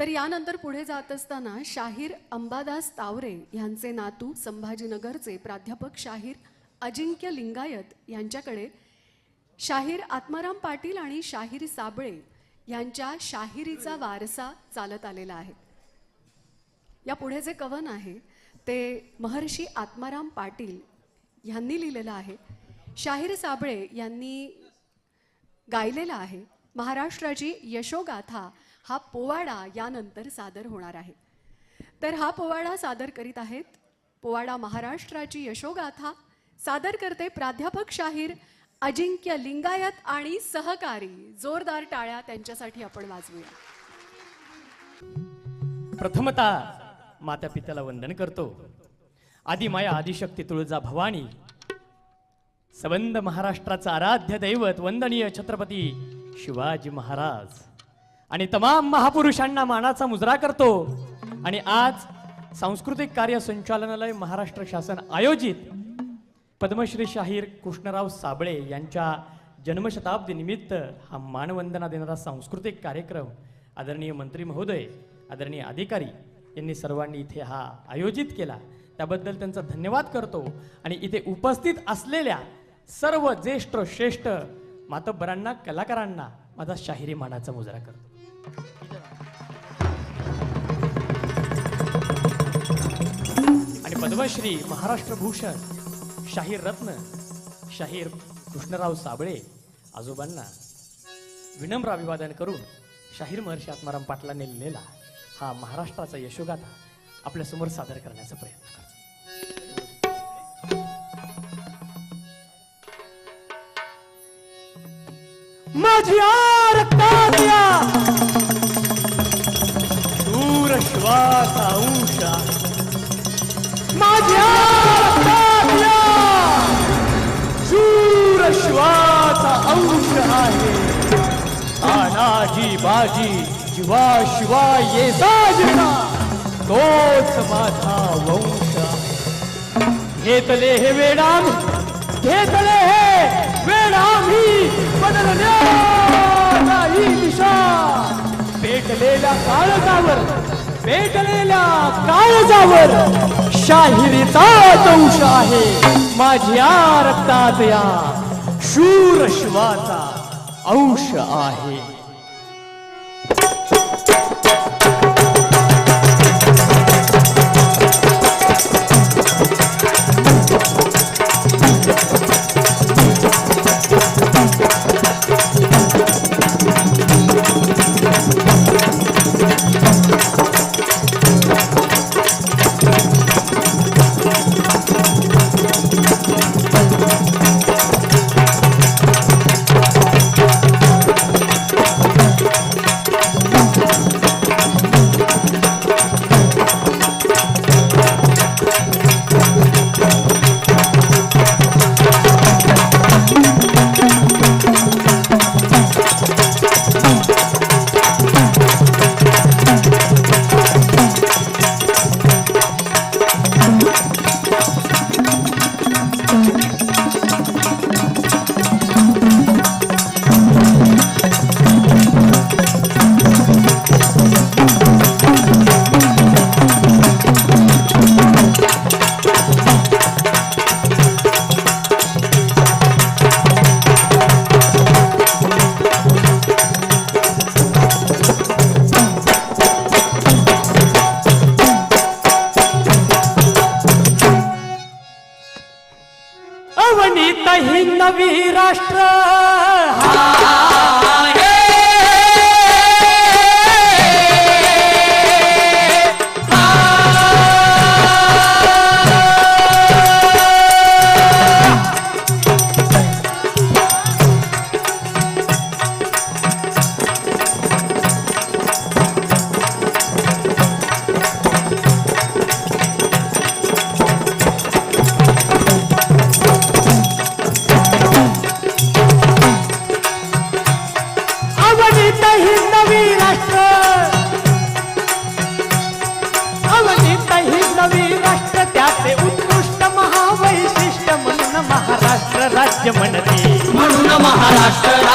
तर यानंतर पुढे जात असताना शाहीर अंबादास तावरे यांचे नातू संभाजीनगरचे प्राध्यापक शाहीर अजिंक्य लिंगायत यांच्याकडे शाहीर आत्माराम पाटील आणि शाहीर साबळे यांच्या शाहिरीचा वारसा चालत आलेला आहे. या पुढे जे कवन आहे ते महर्षी आत्माराम पाटील यांनी लिहिलेलं आहे. शाहीर साबळे यांनी गायलेलं आहे. महाराष्ट्राची यशोगाथा हा पोवाडा यानंतर सादर होणार आहे. तर हा पोवाडा सादर करीत आहेत पोवाडा महाराष्ट्राची यशोगाथा सादर करते प्राध्यापक शाहीर अजिंक्य लिंगायत आणि सहकारी जोरदार टाळ्या त्यांच्यासाठी आपण वाजवूया. प्रथमता माता पित्याला वंदन करतो. आदिमाया आदिशक्ती तुळजा भवानी सबंध महाराष्ट्राचं आराध्य दैवत वंदनीय छत्रपती शिवाजी महाराज. आणि तमाम महापुरुषांना मानाचा मुजरा करतो. आणि आज सांस्कृतिक कार्य संचालनालय महाराष्ट्र शासन आयोजित पद्मश्री शाहीर कृष्णराव साबळे यांच्या जन्मशताब्दी निमित्त हा मानवंदना देणारा सांस्कृतिक कार्यक्रम आदरणीय मंत्री महोदय आदरणीय अधिकारी यांनी सर्वांनी इथे हा आयोजित केला. त्याबद्दल त्यांचा धन्यवाद करतो. आणि इथे उपस्थित असलेल्या सर्व ज्येष्ठ श्रेष्ठ मातब्बरांना कलाकारांना माझा शाहिरी मानाचा मुजरा करतो. आणि पद्मश्री महाराष्ट्र भूषण शाहीर रत्न शाहीर कृष्णराव साबळे आजोबांना विनम्र अभिवादन करून शाहीर महर्षी आत्माराम पाटलांनी लिहिलेला हा महाराष्ट्राचा यशोगाथा आपल्यासमोर सादर करण्याचा प्रयत्न करतो. माझ्या रक्तातल्या दूर श्वास अंशा. माझ्या रक्तातल्या शूर श्वास अंश आहे. तानाजी बाजी जीवा शिवा ये साजना तोच माझा वंश. घेतले हे वेडाम घेतले हे वेडामी बदलल्या ही दिशा. पेटलेल्या काळजावर पेटलेल्या काळजावर शाहिरीचा दंश आहे. माझ्या रक्तात या शूर शिवाचा अंश आहे.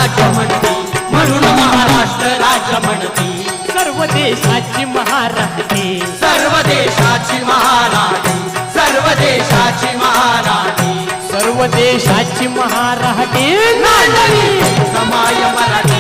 राज्य म्हणते म्हणून महाराष्ट्र राज्य म्हणते सर्व देशाची महाराणी सर्व देशाची महाराणी सर्व देशाची महाराणी सर्व देशाची महाराणी समाय मराठी.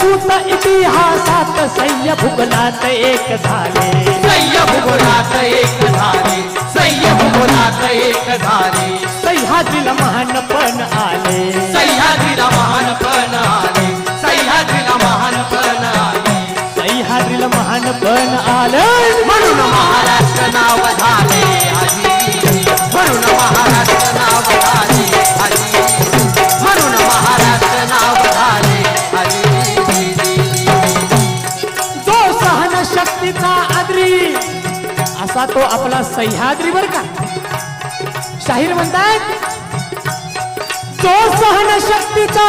सूत इतिहासात सह्य भूगोलात एक झाले. सह्य भूगोलात एक झाले. सह्य भूगोलात एक झाले. सह्याद्रीला महानपण आले. सह्याद्रीला महानपण आले. असा तो आपला सह्याद्री बर का? शाहीर म्हणतात तो सहन शक्तीचा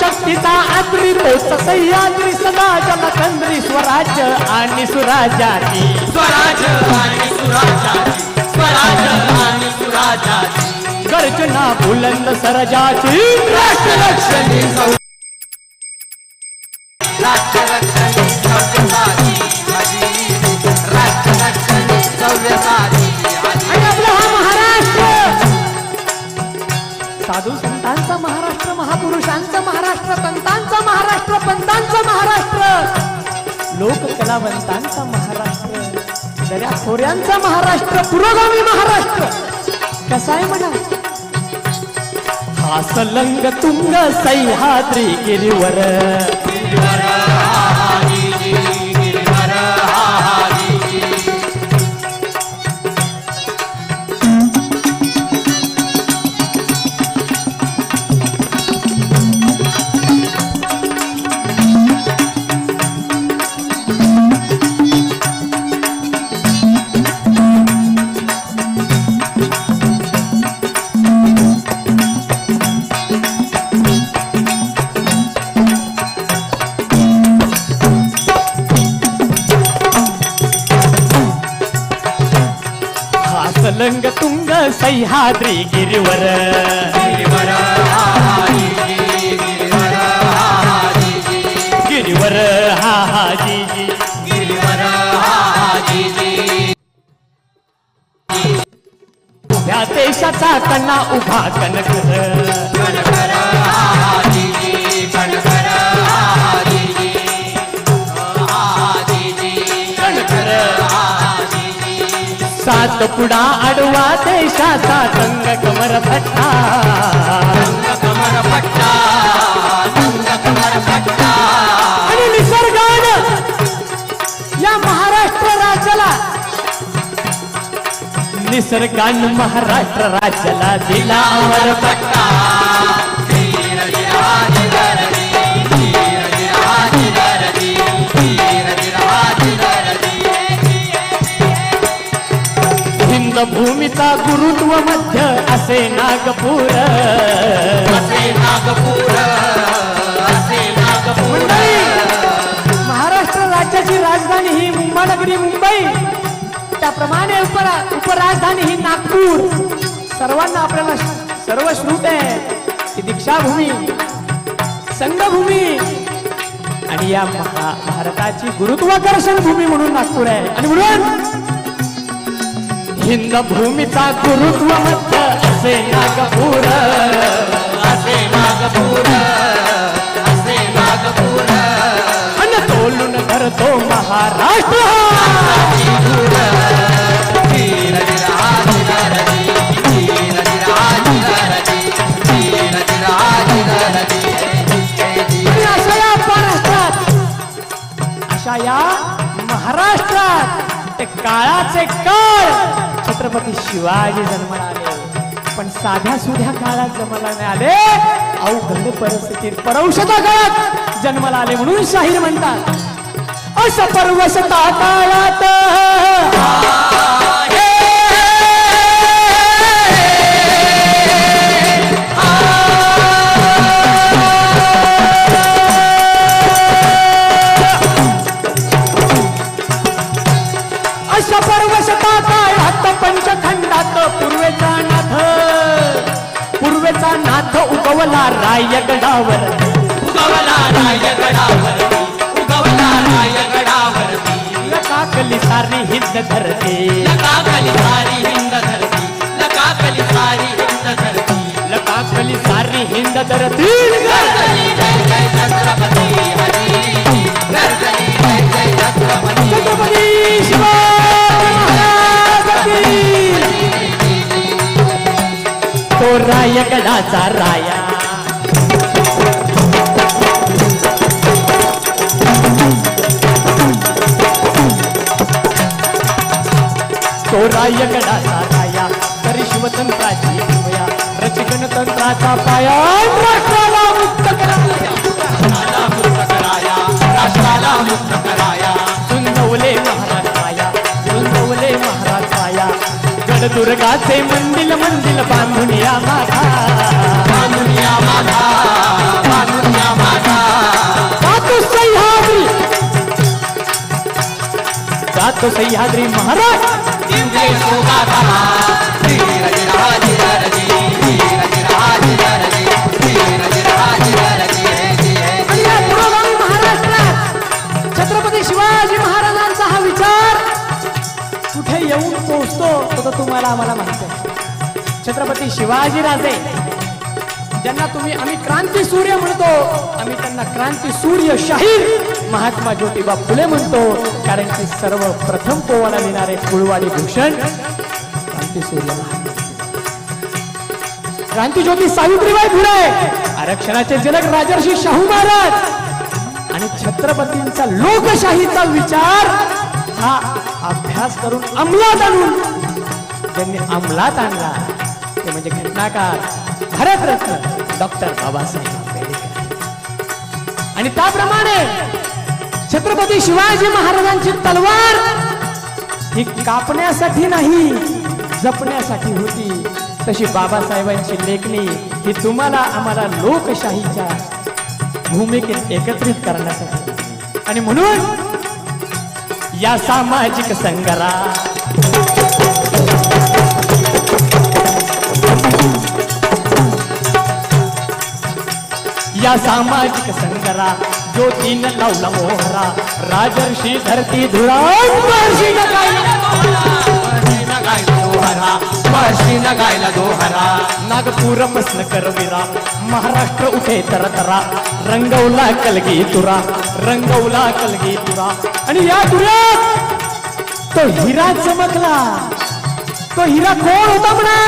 शक्तीचा आद्री तोच सह्याद्री सदा जलकंद्री स्वराज्य आणि सुराजाची. स्वराज आणि सुराजाची स्वराज आणि सुराजाची. अर्चना बुलंद सरजाची. राष्ट्र रक्षणी सौ- राष्ट्र रक्षणी आणि आपला हा महाराष्ट्र. साधू संतांचा महाराष्ट्र महापुरुषांचा महाराष्ट्र संतांचा महाराष्ट्र पंतांचा महाराष्ट्र. लोककलावंतांचा महाराष्ट्र. दर्या खोऱ्यांचा महाराष्ट्र पुरोगामी महाराष्ट्र. कसा आहे म्हणा? हा सलंग तुंग सह्याद्री सलंग तुंग सह्याद्री गिरीवर गिरीवर हा हा जी जी उभ्या देशाचा कणा उभा कनकर सात आडवा देशाचा रंग कमर फट्टा आणि निसर्गानं या महाराष्ट्र राज्याला निसर्गानं महाराष्ट्र राज्याला दिला अमर पट्टा. भूमीचा गुरुत्व मध्य असे नागपूर. मंडळी, महाराष्ट्र राज्याची राजधानी ही मुंबानगरी मुंबई. त्याप्रमाणे उपर उपराजधानी ही नागपूर. सर्वांना आपल्याला सर्व श्रुत आहे की दीक्षाभूमी संघभूमी आणि या महा भारताची गुरुत्वाकर्षण भूमी म्हणून नागपूर आहे. आणि म्हणून भिन्न भूमिका गुरुत्व मध्य असे नागपूर असे नागपूर असे नागपूर. अन तोलून धरतो महाराष्ट्र. महाराष्ट्रात ते काळाचे काळ. छत्रपती शिवाजी जन्माला आले. पण साध्या सुध्या काळात जन्माला नाही आले. अवघड परिस्थितीत परौषधा काळात जन्माला आले म्हणून शाहीर म्हणतात. असं परवशता काळात. उगवला रायगडावर उगवला रायगडावरती उगवला रायगडावरती लकाकली सारी हिंद धरते. लकाकली सारी हिंद धरती. लकाकली सारी हिंद धरती. लकाकली सारी हिंद धरती. गर्जनी जय जय छत्रपती हरी. गर्जनी जय जय छत्रपती छत्रपती शिवाजी महाराज की. तो रायगडाचा राय तो रायगडाचा राया. तरी शिवतंत्राची शिवया. रचिकन तंत्राचा पाया. राष्ट्राला मुक्त कराया. मुक्त कराया. राष्ट्राला मुक्त कराया. सुंदवले महाराज पाया. सुंदवले महाराज पाया. गडदुर्गाचे मंदिल मंदिल बांधून या माझा बांधुनिया माझा बांधुनिया माझा सह्याद्री. जातो सह्याद्री महाराज. छत्रपती शिवाजी महाराजांचा हा विचार कुठे येऊन पोहोचतो तो तर तुम्हाला आम्हाला माहीत आहे. छत्रपती शिवाजी राजे ज्यांना तुम्ही आम्ही क्रांती सूर्य म्हणतो आम्ही त्यांना क्रांती सूर्य शाहीर महात्मा ज्योतिबा फुले म्हणतो कारण की सर्वप्रथम पोवाला लिहिणारे कुळवाडी भूषण क्रांती सूर्य. क्रांती ज्योती सावित्रीबाई फुले आरक्षणाचे जनक राजर्षी शाहू महाराज आणि छत्रपतींचा लोकशाहीचा विचार हा अभ्यास करून अंमलात आणून त्यांनी अंमलात आणला ते म्हणजे घटनाकार भारतरत्न डॉक्टर बाबासाहेब आंबेडकर. आणि त्याप्रमाणे छत्रपती शिवाजी महाराजांची तलवार ही कापण्यासाठी नाही जपण्यासाठी होती. तशी बाबासाहेबांची लेखणी ही तुम्हाला आम्हाला लोकशाहीच्या भूमिकेत एकत्रित करण्यासाठी. आणि म्हणून या सामाजिक संग्राम या सामाजिक संघरा ज्योतीन लावला मोहरा. राजर्षी धरती धुरा महर्षी गायला गायला दोहरा महर्षीनं गायला दोहरा नागपूर मसन करविरा महाराष्ट्र उठे तरतरा रंगवला कलगी तुरा रंगवला कलगी तुरा. आणि या तुऱ्यात तो हिरा चमकला. तो हिरा कोण होता म्हणा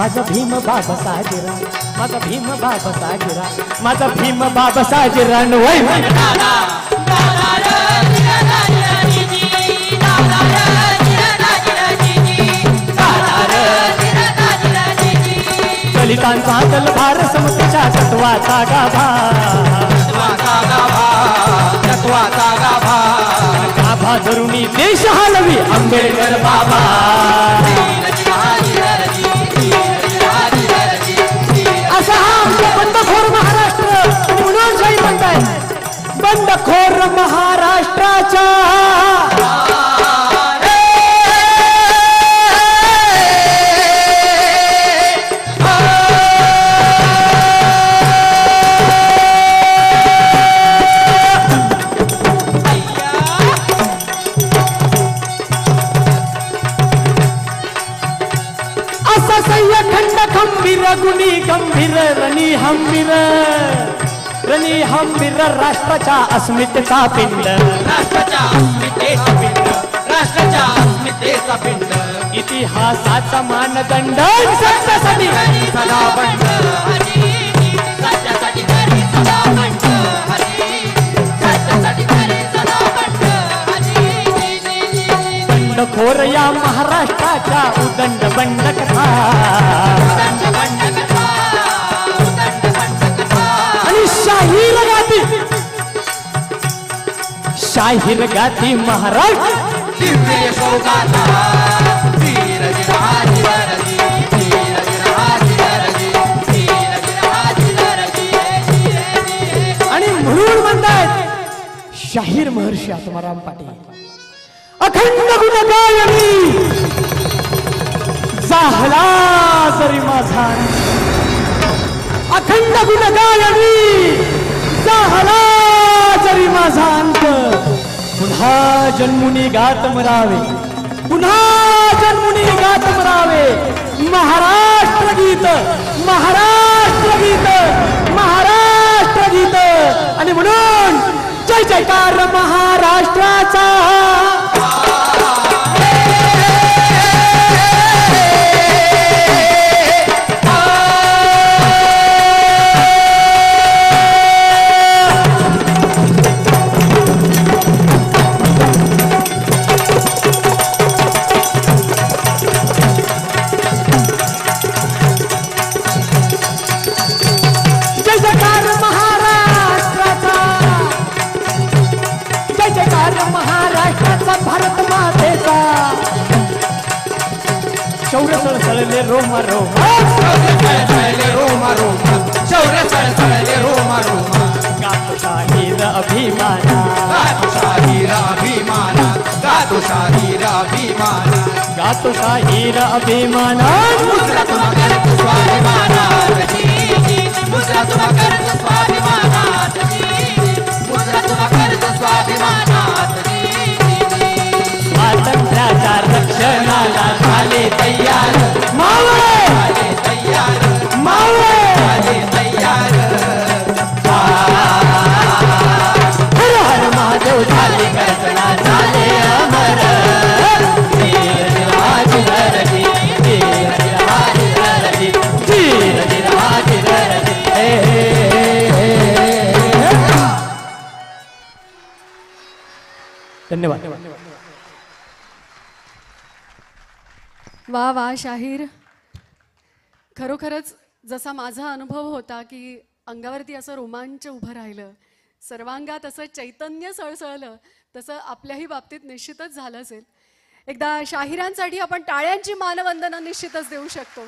माझा भीम बाबा साजिरा माझा भीम बाबा साजिरा माझा भीम बाबा साजिरा वय दलितांचा तलभार समतेच्या तत्वाचा गाभा. तत्वाचा गाभा. तत्वाचा गाभा गाभा धरुणी देश हलवी आंबेडकर बाबा. असा सह्य खंड खंबीर गुणी गंभीर रणी हंबीर. रणी हंबीर राष्ट्राच्या अस्मितेचा पिंड. राष्ट्राच्या अस्मितेचा पिंड. राष्ट्राच्या अस्मितेचा पिंड. इतिहासाचा मानदंड. सत्यासाठी सदा बंड सत्यासाठी सदा बंड हरी बंडखोर या महाराष्ट्राच्या उदंड बंड कथा आणि शाहीर गाती. शाहीर गाती महाराष्ट्र आणि म्हणून म्हणतायत शाहीर महर्षी आत्माराम पाटील. अखंड गुणगायनी जाहला जरी माझा। अखंड गुण गायनी जाहला जरी माझा अंत। पुन्हा जन्मुनी गात मरावे। पुन्हा जन्मुनी गात मरावे। महाराष्ट्र गीत। महाराष्ट्र गीत। महाराष्ट्र गीत। आणि म्हणून जय जयकार महाराष्ट्राचा. गातो शाहीर अभिमाना. करतो करतो करतो. स्वातंत्र्याच्या रक्षणाला झाले तयार. मावळे! झाले तयार मावळे! धन्यवाद. वा वा शाहीर. खरोखरच जसा माझा अनुभव होता की अंगावरती असं रोमांच उभं राहिलं सर्वांगात असं चैतन्य सळसळलं तसं आपल्याही बाबतीत निश्चितच झालं असेल. एकदा शाहिरांसाठी आपण टाळ्यांची मानवंदना निश्चितच देऊ शकतो.